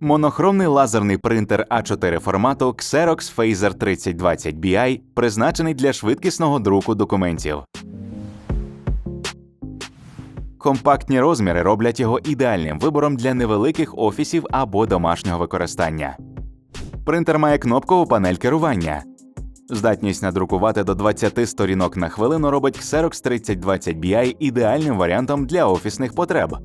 Монохромний лазерний принтер А4 формату Xerox Phaser 3020 BI призначений для швидкісного друку документів. Компактні розміри роблять його ідеальним вибором для невеликих офісів або домашнього використання. Принтер має кнопкову панель керування. Здатність надрукувати до 20 сторінок на хвилину робить Xerox 3020 BI ідеальним варіантом для офісних потреб.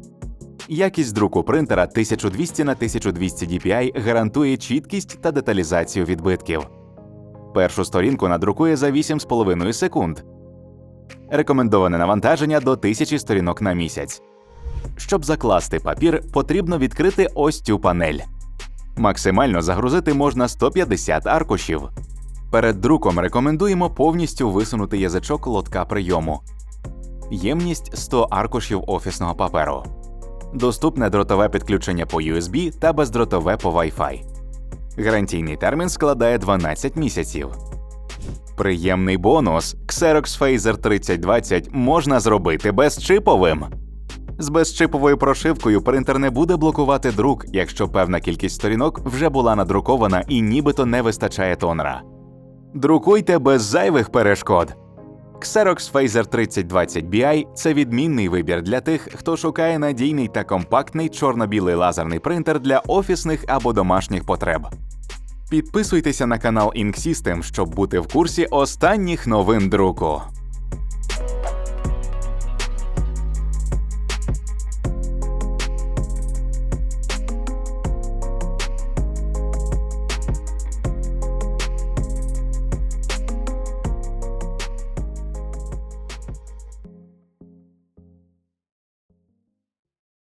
Якість друку принтера 1200 на 1200 DPI гарантує чіткість та деталізацію відбитків. Першу сторінку надрукує за 8,5 секунд. Рекомендоване навантаження до 1000 сторінок на місяць. Щоб закласти папір, потрібно відкрити ось цю панель. Максимально загрузити можна 150 аркушів. Перед друком рекомендуємо повністю висунути язичок лотка прийому. Ємність 100 аркушів офісного паперу. Доступне дротове підключення по USB та бездротове по Wi-Fi. Гарантійний термін складає 12 місяців. Приємний бонус Xerox Phaser 3020 можна зробити безчиповим. З безчиповою прошивкою принтер не буде блокувати друк, якщо певна кількість сторінок вже була надрукована і нібито не вистачає тонера. Друкуйте без зайвих перешкод. Xerox Phaser 3020 BI – це відмінний вибір для тих, хто шукає надійний та компактний чорно-білий лазерний принтер для офісних або домашніх потреб. Підписуйтеся на канал Ink щоб бути в курсі останніх новин друку.